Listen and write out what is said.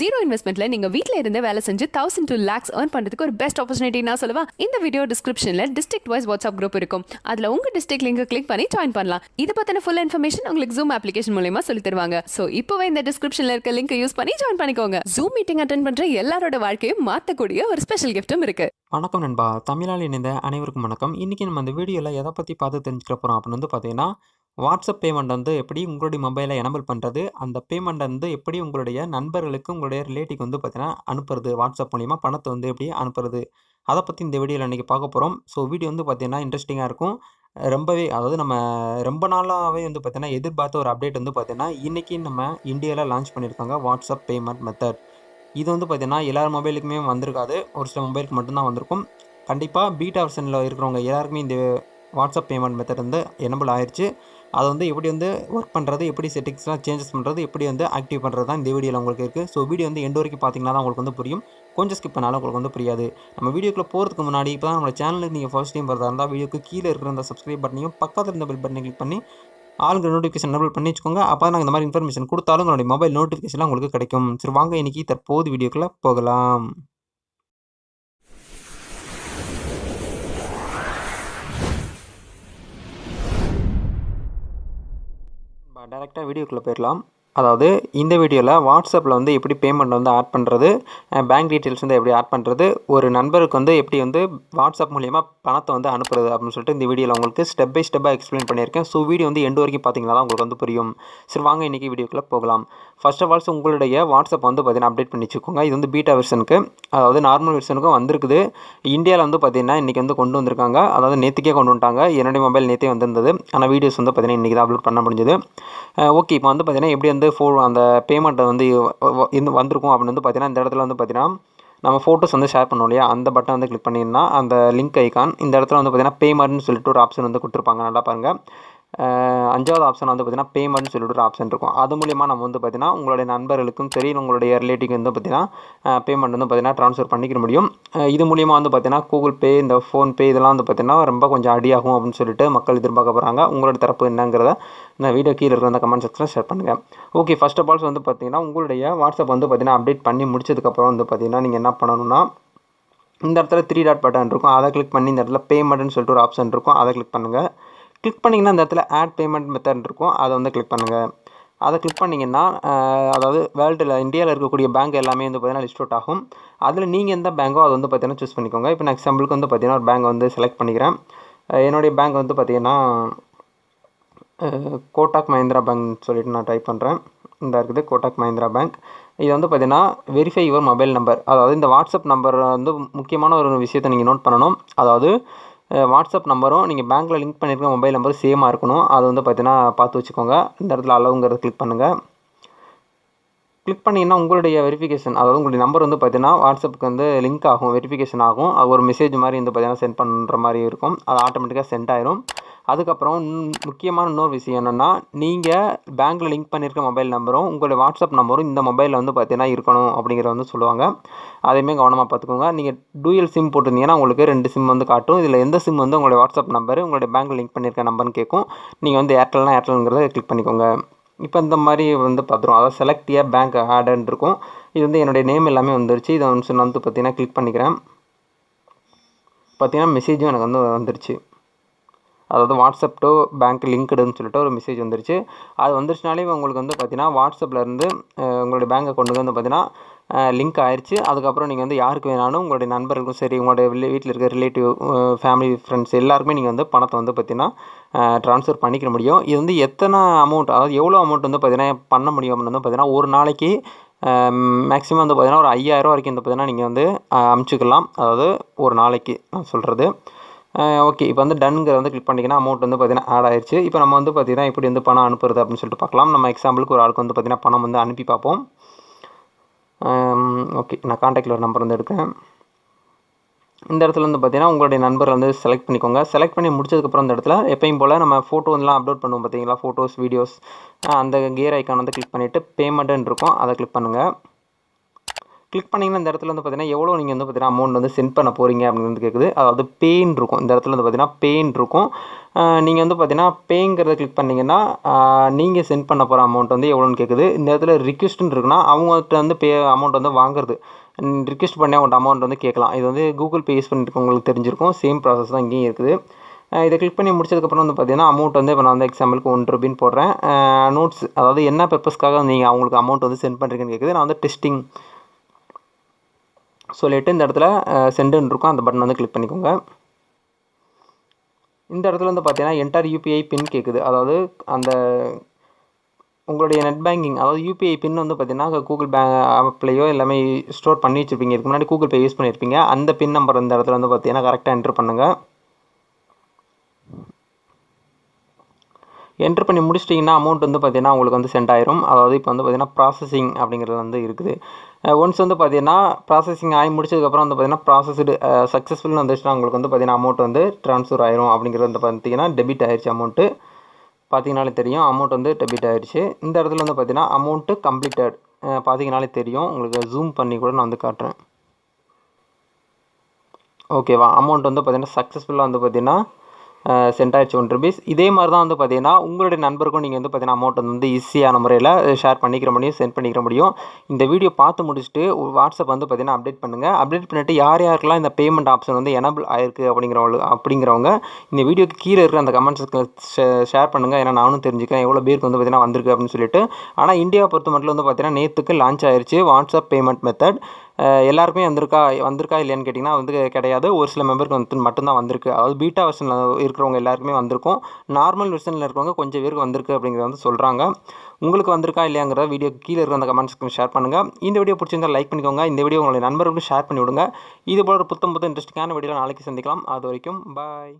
Zero இன்வெஸ்ட்மெண்ட்ல நீங்க வீட்ல இருந்தே வேலை செஞ்சு தௌசண்ட் டூ லேக்ஸ் ஏர்ன் பண்றதுக்கு ஒரு பெஸ்ட் ஆப்பர்ச்சுனிட்டி நான் சொல்லுவா? இந்த வீடியோ டிஸ்கிரிப்ஷன்ல டிஸ்ட்ரிக்ட் வைஸ் வாட்ஸ்அப் குரூப் இருக்கும். அதுல உங்க டிஸ்ட்ரிக்ட் லிங்க் கிளிக் பண்ணி ஜாயின் பண்ணலாம். இது பத்தின ஃபுல் இன்ஃபர்மேஷன் உங்களுக்கு ஜூம் அப்ளிகேஷன் மூலயமா சொல்லி தருவாங்க. சோ இப்போவே இந்த டிஸ்கிரிப்ஷன்ல இருக்க லிங்க் யூஸ் பண்ணி ஜாயின் பண்ணிக்கோங்க. ஜூம் மீட்டிங் அட்டன் பண்ற எல்லாரோட வாழ்க்கையும் மாத்தக்கூடிய ஒரு ஸ்பெஷல் கிஃப்ட்டும் இருக்கு. வணக்கம் நண்பா. தமிழால் இணைந்த அனைவருக்கும் வணக்கம். இன்னைக்கு நம்ம இந்த வீடியோவில் எதை பற்றி பார்த்து தெரிஞ்சுக்க போறோம் அப்படின்னு வந்து பார்த்தீங்கன்னா வாட்ஸ்அப் பேமெண்ட் வந்து எப்படி உங்களுடைய மொபைலில் எனபிள் பண்ணுறது அந்த பேமெண்ட் வந்து எப்படி உங்களுடைய நண்பர்களுக்கு உங்களுடைய ரிலேட்டிவ் வந்து பார்த்தீங்கன்னா அனுப்புறது வாட்ஸ்அப் மூலிமா பணத்தை வந்து எப்படி அனுப்புறது அதை பற்றி இந்த வீடியோவில் இன்றைக்கி பார்க்க போகிறோம் ஸோ வீடியோ வந்து பார்த்தீங்கன்னா இன்ட்ரெஸ்டிங்காக இருக்கும். ரொம்பவே அதாவது நம்ம ரொம்ப நாளாகவே வந்து பார்த்தீங்கன்னா எதிர்பார்த்த ஒரு அப்டேட் வந்து பார்த்தீங்கன்னா இன்றைக்கி நம்ம இந்தியாவில் லான்ச் பண்ணியிருக்காங்க வாட்ஸ்அப் பேமெண்ட் மெத்தட் இது வந்து பார்த்திங்கன்னா எல்லார் மொபைலுக்குமே வந்திருக்காது. ஒரு சில மொபைலுக்கு மட்டும்தான் வந்திருக்கும். கண்டிப்பாக பீட்டா வெர்ஷனில் இருக்கிறவங்க எல்லாருக்குமே இந்த வாட்ஸ்அப் பேமெண்ட் மெத்தட் வந்து எனபிள் ஆயிடுச்சு அதை வந்து எப்படி வந்து ஒர்க் பண்ணுறது எப்படி செட்டிங்ஸ்லாம் சேஞ்சஸ் பண்ணுறது எப்படி வந்து ஆக்டிவ் பண்ணுறது தான் இந்த வீடியோவில் உங்களுக்கு இருக்குது ஸோ வீடியோ வந்து எண்டு வரைக்கும் பார்த்தீங்கன்னா தான் உங்களுக்கு வந்து புரியும். கொஞ்சம் ஸ்கிப் பண்ணாலும் உங்களுக்கு வந்து புரியாது. நம்ம வீடியோக்குள்ளே போகிறதுக்கு முன்னாடி இப்போ தான் நம்ம சேனலுக்கு நீங்கள் ஃபர்ஸ்ட் டைம் வரதா இருந்தால் வீடியோக்கு கீழே இருக்கிற அந்த சப்ஸ்கிரைப் பட்டனையும் பக்கத்தில் இருந்த பெல் பட்டனை கிளிக் பண்ணி ஆளுங்க நோட்டிஃபிகேஷன் எனபிள் பண்ணி வச்சுக்கோங்க. அப்போ நாங்கள் இந்த மாதிரி இன்ஃபர்மேஷன் கொடுத்தாலும் உங்களுடைய மொபைல் நோட்டிஃபிகேஷன்லாம் உங்களுக்கு கிடைக்கும். சரி வாங்க இன்னைக்கு தற்போது வீடியோக்குள்ளே போகலாம். டேரெக்டாக வீடியோக்குள்ளே போயிடலாம் அதாவது இந்த வீடியோவில் வாட்ஸ்அப்பில் வந்து எப்படி பேமெண்ட் வந்து ஆட் பண்ணுறது பேங்க் டீட்டெயில்ஸ் வந்து எப்படி ஆட் பண்ணுறது ஒரு நண்பருக்கு வந்து எப்படி வந்து வாட்ஸ்அப் மூலியமாக பணத்தை வந்து அனுப்புறது அப்படின்னு சொல்லிட்டு இந்த வீடியோவில் உங்களுக்கு ஸ்டெப் பை ஸ்டெப்பாக எக்ஸ்பிளைன் பண்ணியிருக்கேன். ஸோ வீடியோ வந்து எண்டு வரைக்கும் பார்த்தீங்கன்னா தான் உங்களுக்கு வந்து புரியும். சரி வாங்க இன்றைக்கி வீடியோக்குள்ளே போகலாம். ஃபர்ஸ்ட் ஆஃப் ஆல்ஸ் உங்களுடைய வாட்ஸ்அப் வந்து பார்த்தீங்கன்னா அப்டேட் பண்ணி வச்சுக்கோங்க. இது வந்து பீட்டா வெர்ஷனுக்கு அதாவது நார்மல் வெர்ஷனுக்கும் வந்திருக்குது. இந்தியாவில் வந்து பார்த்தீங்கன்னா இன்றைக்கி வந்து கொண்டு வந்திருக்காங்க. அதாவது நேற்றுக்கே கொண்டு வந்துட்டாங்க. என்னுடைய மொபைல் நேற்றே வந்திருந்தது. ஆனால் வீடியோஸ் வந்து பார்த்தீங்கன்னா இன்றைக்கி தான் அப்லோட் பண்ண முடிஞ்சது. ஓகே இப்போ வந்து பார்த்தீங்கன்னா எப்படி வந்து ஃபோ அந்த பேமெண்ட்டை வந்து இந்த வந்திருக்கும் அப்படின்னு வந்து பார்த்தீங்கன்னா இந்த இடத்துல வந்து பார்த்தீங்கன்னா நம்ம ஃபோட்டோஸ் வந்து ஷேர் பண்ணோம் இல்லையா? அந்த பட்டன் வந்து கிளிக் பண்ணிங்கன்னா அந்த லிங்க் ஐக்கான் இந்த இடத்துல வந்து பார்த்தீங்கன்னா பேமெண்ட்னு சொல்லிட்டு ஒரு ஆப்ஷன் வந்து கொடுத்துருப்பாங்க. நல்லா பாருங்கள் அஞ்சாவது ஆப்ஷன் வந்து பார்த்தீங்கன்னா பேமெண்ட்னு சொல்லிட்டு ஒரு ஆப்ஷன் இருக்கும். அது மூலிமா நம்ம வந்து பார்த்தீங்கன்னா உங்களுடைய நண்பர்களுக்கும் சரி உங்களுடைய ரிலேட்டிவ் வந்து பார்த்தீங்கன்னா பேமெண்ட் வந்து பார்த்தீங்கன்னா ட்ரான்ஸ்ஃபர் பண்ணிக்க முடியும். இது மூலிமா வந்து பார்த்தீங்கன்னா கூகுள் பே இந்த ஃபோன்பே இதெல்லாம் வந்து பார்த்தீங்கன்னா ரொம்ப கொஞ்சம் அடியாகும் அப்படின்னு சொல்லிட்டு மக்கள் எதிர்பார்க்க போகிறாங்க உங்களோட தரப்பு என்னங்கிறத இந்த வீடியோ கீழே இருக்கிற அந்த கமெண்ட் செக்ஷனில் ஷேர் பண்ணுங்கள் ஓகே ஃபர்ஸ்ட் ஆஃப் ஆல்ஸ் வந்து பார்த்தீங்கன்னா உங்களுடைய வாட்ஸ்அப் வந்து பார்த்தீங்கன்னா அப்டேட் பண்ணி முடிச்சதுக்கப்புறம் வந்து பார்த்தீங்கன்னா நீங்கள் என்ன பண்ணணும்னா இந்த இடத்துல த்ரீ டாட் பட்டன் இருக்கும். அதை கிளிக் பண்ணி இந்த இடத்துல பேமெண்ட்னு சொல்லிட்டு ஒரு ஆப்ஷன் இருக்கும். அதை கிளிக் பண்ணுங்கள் கிளிக் பண்ணிங்கன்னா இந்த இடத்துல ஆட் பேமெண்ட் மெத்தட் இருக்கும். அதை வந்து கிளிக் பண்ணுங்கள் அதை கிளிக் பண்ணிங்கன்னா அதாவது வேர்ல்டில் இந்தியாவில் இருக்கக்கூடிய பேங்க் எல்லாமே வந்து பார்த்தீங்கன்னா லிஸ்ட் அவுட் ஆகும். அதில் நீங்கள் எந்த பேங்கோ அதை வந்து பார்த்தீங்கன்னா சூஸ் பண்ணிக்கோங்க. இப்போ நான் எக்ஸாம்பிளுக்கு வந்து பார்த்தீங்கன்னா ஒரு பேங்க் வந்து செலக்ட் பண்ணிக்கிறேன். என்னுடைய பேங்க் வந்து பார்த்தீங்கன்னா கோட்டாக் மஹிந்திரா பேங்க்னு சொல்லிட்டு நான் டைப் பண்ணுறேன் இந்த இருக்குது கோட்டாக் மஹிந்திரா பேங்க் இது வந்து பார்த்தீங்கன்னா வெரிஃபை யுவர் மொபைல் நம்பர் அதாவது இந்த வாட்ஸ்அப் நம்பர் வந்து முக்கியமான ஒரு விஷயத்தை நீங்கள் நோட் பண்ணணும். அதாவது வாட்ஸ்அப் நம்பரும் நீங்கள் பேங்க்கில் லிங்க் பண்ணியிருக்க மொபைல் நம்பர் சேமாக இருக்கணும். அது வந்து பார்த்தீங்கன்னா பார்த்து வச்சுக்கோங்க. இந்த இடத்துல அளவுங்கிறத கிளிக் பண்ணுங்கள் கிளிக் பண்ணிங்கன்னா உங்களுடைய வெரிஃபிகேஷன் அதாவது உங்களுடைய நம்பர் வந்து பார்த்தீங்கன்னா வாட்ஸ்அப்புக்கு வந்து லிங்க் ஆகும் வெரிஃபிகேஷன் ஆகும். அது ஒரு மெசேஜ் மாதிரி வந்து பார்த்தீங்கன்னா சென்ட் பண்ணுற மாதிரி இருக்கும். அது ஆட்டோமேட்டிக்காக சென்ட் ஆயிரும். அதுக்கப்புறம் முக்கியமான இன்னொரு விஷயம் என்னென்னா நீங்கள் பேங்க்கில் லிங்க் பண்ணியிருக்க மொபைல் நம்பரும் உங்களுடைய வாட்ஸ்அப் நம்பரும் இந்த மொபைலில் வந்து பார்த்தீங்கன்னா இருக்கணும் அப்படிங்கிறத வந்து சொல்லுவாங்க. அதையுமே கவனமாக பார்த்துக்கோங்க நீங்கள் டூயல் சிம் போட்டிருந்தீங்கன்னா உங்களுக்கு ரெண்டு சிம் வந்து காட்டும். இதில் எந்த சிம் வந்து உங்களுடைய வாட்ஸ்அப் நம்பர் உங்களுடைய பேங்க்கில் லிங்க் பண்ணியிருக்க நம்பர்னு கேட்கும். நீங்கள் வந்து ஏர்டெல்னா ஏர்டெல்ங்கிறத கிளிக் பண்ணிக்கோங்க. இப்போ இந்த மாதிரி வந்து பார்த்துருவோம் அதாவது செலக்ட் ஏ பேங்க் ஆடுன்னு இருக்கும். இது வந்து என்னுடைய நேம் எல்லாமே வந்துருச்சு. இதை வந்து நான் வந்து பார்த்தீங்கன்னா கிளிக் பண்ணிக்கிறேன். பார்த்தீங்கன்னா மெசேஜும் எனக்கு வந்து வந்துருச்சு. அதாவது வாட்ஸ்அப் டு பேங்க் லிங்க்டுன்னு சொல்லிட்டு ஒரு மெசேஜ் வந்துருச்சு. அது வந்துருச்சுனாலே உங்களுக்கு வந்து பார்த்தீங்கன்னா வாட்ஸ்அப்லேருந்து உங்களுடைய பேங்க் அக்கௌண்ட்டுக்கு வந்து பார்த்தீங்கன்னா லிங்க் ஆயிடுச்சு அதுக்கப்புறம் நீங்கள் வந்து யாருக்கு வேணாலும் உங்களுடைய நண்பர்களுக்கும் சரி உங்களுடைய வீட்டில் இருக்க ரிலேட்டிவ் ஃபேமிலி ஃப்ரெண்ட்ஸ் எல்லாருக்குமே நீங்கள் வந்து பணத்தை வந்து பார்த்தீங்கன்னா ட்ரான்ஸ்ஃபர் பண்ணிக்க முடியும். இது வந்து எத்தனை அமௌண்ட் அதாவது எவ்வளோ அமௌண்ட் வந்து பார்த்தீங்கன்னா பண்ண முடியும் அப்படின்னு வந்து பார்த்தீங்கன்னா ஒரு நாளைக்கு மேக்ஸிமம் வந்து பார்த்தீங்கன்னா ஒரு ஐயாயிரம் வரைக்கும் வந்து பார்த்திங்கன்னா நீங்கள் வந்து அமுச்சிக்கலாம் அமுச்சுக்கலாம். அதாவது ஒரு நாளைக்கு நான் சொல்கிறது ஓகே இப்போ வந்து டன்ங்கிற வந்து கிளிக் பண்ணிங்கன்னா அமௌண்ட் வந்து பார்த்தீங்கன்னா ஆட் ஆயிடுச்சு இப்போ நம்ம வந்து பார்த்தீங்கன்னா இப்படி வந்து பணம் அனுப்புறது அப்படின்னு சொல்லிட்டு பார்க்கலாம். நம்ம எக்ஸாம்பிளுக்கு ஒரு ஆளுக்கு வந்து பார்த்தீங்கன்னா பணம் வந்து அனுப்பி பார்ப்போம். ஓகே நான் காண்டாக்டில் ஒரு நம்பர் வந்து எடுக்கிறேன். இந்த இடத்துல வந்து பார்த்தீங்கன்னா உங்களுடைய நண்பர் வந்து செலக்ட் பண்ணிக்கோங்க. செலக்ட் பண்ணி முடிச்சதுக்கப்புறம் இந்த இடத்துல எப்பயும் போல் நம்ம ஃபோட்டோ வந்துலாம் அப்லோட் பண்ணுவோம் பார்த்தீங்களா ஃபோட்டோஸ் வீடியோஸ் அந்த கியர் ஐக்கான் வந்து கிளிக் பண்ணிவிட்டு பேமெண்ட்டுன்னு இருக்கும். அதை கிளிக் பண்ணுங்கள் கிளிக் பண்ணிங்கன்னா இந்த இடத்துல வந்து பார்த்தீங்கன்னா எவ்வளோ நீங்கள் வந்து பார்த்தீங்கன்னா அமௌண்ட் வந்து சென்ட் பண்ண போகிறீங்க அப்படின்னு வந்து கேட்குது அதாவது பேன் இருக்கும். இந்த இடத்துல வந்து பார்த்தீங்கன்னா பெயின் இருக்கும். நீங்கள் வந்து பார்த்தீங்கன்னா பேங்கிறத கிளிக் பண்ணிங்கன்னா நீங்கள் சென்ட் பண்ண போகிற அமௌண்ட் வந்து எவ்வளோன்னு கேட்குது இந்த இடத்துல ரிக்வெஸ்ட்னு இருக்குன்னா அவங்கள்ட்ட வந்து பே அமௌண்ட் வந்து வாங்குறது. ரிக்வெஸ்ட் பண்ணி அவங்கள்ட்ட அமௌண்ட் வந்து கேட்கலாம். இது வந்து கூகுள் பே யூஸ் பண்ணிருக்கவங்களுக்கு தெரிஞ்சிருக்கும். சேம் ப்ராசஸ் தான் இங்கேயும் இருக்குது. இதை கிளிக் பண்ணி முடிச்சதுக்கப்புறம் வந்து பார்த்தீங்கன்னா அமௌண்ட் வந்து இப்போ நான் வந்து எக்ஸாம்பிளுக்கு ஒன் ரூபின்னு போடுறேன். நோட்ஸ் அதாவது என்ன பர்பஸ்க்காக நீங்கள் அவங்களுக்கு அமௌண்ட் வந்து சென்ட் பண்ணுறீங்கன்னு கேட்குது நான் வந்து டெஸ்டிங் சொல்லிவிட்டு இந்த இடத்துல சென்டுன்னு இருக்கும். அந்த பட்டன் வந்து கிளிக் பண்ணிக்கோங்க. இந்த இடத்துல வந்து பார்த்தீங்கன்னா என்டர் யூபிஐ பின் கேட்குது அதாவது அந்த உங்களுடைய நெட் பேங்கிங் அதாவது யூபிஐ பின் வந்து பார்த்தீங்கன்னா கூகுள் பே ஆப்லேயோ எல்லாமே ஸ்டோர் பண்ணி வச்சுருப்பீங்க. இதுக்கு முன்னாடி கூகுள் பே யூஸ் பண்ணியிருப்பீங்க அந்த பின் நம்பர் இந்த இடத்துல வந்து பார்த்தீங்கன்னா கரெக்டாக என்ட்ரு பண்ணுங்கள் என்ட்ரு பண்ணி முடிச்சிட்டிங்கன்னா அமௌண்ட் வந்து பார்த்தீங்கன்னா உங்களுக்கு வந்து சென்ட் ஆயிரும். அதாவது இப்போ வந்து பார்த்தீங்கன்னா ப்ராசஸிங் அப்படிங்கிறது வந்து இருக்குது. ஒன்ஸ் வந்து பார்த்தீங்கன்னா ப்ராசஸிங் ஆகி முடிச்சதுக்கப்புறம் வந்து பார்த்தீங்கன்னா ப்ராசஸ்டு சக்ஸஸ்ஃபுல்னு வந்துச்சுன்னா உங்களுக்கு வந்து பார்த்தீங்கன்னா அமௌண்ட் வந்து ட்ரான்ஸ்ஃபர் ஆயிரும். அப்படிங்கிறது வந்து பார்த்தீங்கன்னா டெபிட் ஆயிடுச்சு அமௌண்ட்டு பார்த்தீங்கனாலே தெரியும். அமௌண்ட் வந்து டெபிட் ஆயிடுச்சு இந்த இடத்துல வந்து பார்த்தீங்கன்னா அமௌண்ட்டு கம்ப்ளீட்டட் பார்த்தீங்கனாலே தெரியும். உங்களுக்கு ஜூம் பண்ணி கூட நான் வந்து காட்டுறேன். ஓகேவா அமௌண்ட் வந்து பார்த்தீங்கன்னா சக்ஸஸ்ஃபுல்லாக வந்து பார்த்தீங்கன்னா சென்ட் ஆயிடுச்சு ஒன் ருபீஸ் இதே மாதிரி தான் வந்து பார்த்தீங்கன்னா உங்களுடைய நண்பருக்கும் நீங்கள் வந்து பார்த்தீங்கன்னா அமௌண்ட் வந்து ஈஸியான முறையில் ஷேர் பண்ணிக்கிற முடியும் சென்ட் பண்ணிக்கிற முடியும். இந்த வீடியோ பார்த்து முடிச்சுட்டு வாட்ஸ்அப் வந்து பார்த்தீங்கன்னா அப்டேட் பண்ணுங்கள் அப்டேட் பண்ணிவிட்டு யார் யாருக்கெல்லாம் இந்த பேமெண்ட் ஆப்ஷன் வந்து எனபிள் ஆயிருக்கு அப்படிங்கிறவங்க அப்படிங்கிறவங்க இந்த வீடியோக்கு கீழே இருக்கிற அந்த கமெண்ட்ஸுக்கு ஷேர் பண்ணுங்கள் ஏன்னா நானும் தெரிஞ்சுக்கிறேன் எவ்வளோ பேருக்கு வந்து பார்த்தீங்கன்னா வந்திருக்கு அப்படின்னு சொல்லிட்டு. ஆனால் இந்தியா பொறுத்த மட்டும் வந்து பார்த்தீங்கன்னா நேற்றுக்கு லான்ச் ஆயிருச்சு வாட்ஸ்அப் பேமெண்ட் மெத்தட் எல்லாருக்குமே வந்திருக்கா வந்திருக்கா இல்லையான்னு கேட்டிங்கன்னா வந்து கிடையாது. ஒரு சில மெம்பருக்கு வந்து மட்டும்தான் வந்திருக்கு. அதாவது பீட்டா வெர்ஷனில் இருக்கிறவங்க எல்லாருக்குமே வந்திருக்கும். நார்மல் வெர்ஷனில் இருக்கிறவங்க கொஞ்சம் பேருக்கு வந்திருக்கு அப்படிங்கிறத வந்து சொல்கிறாங்க உங்களுக்கு வந்திருக்கா இல்லையாங்கிறத வீடியோ கீழே இருக்கிற அந்த கமெண்ட்ஸ்க்கு ஷேர் பண்ணுங்கள் இந்த வீடியோ பிடிச்சிருந்தா லைக் பண்ணிக்கோங்க. இந்த வீடியோ உங்களுடைய நண்பர்களுக்கும் ஷேர் பண்ணி விடுங்க. இது போல ஒரு புத்தம் புத்தம் இன்ட்ரெஸ்டிங்கான வீடியோ நாளைக்கு சந்திக்கலாம். அது வரைக்கும் பாய்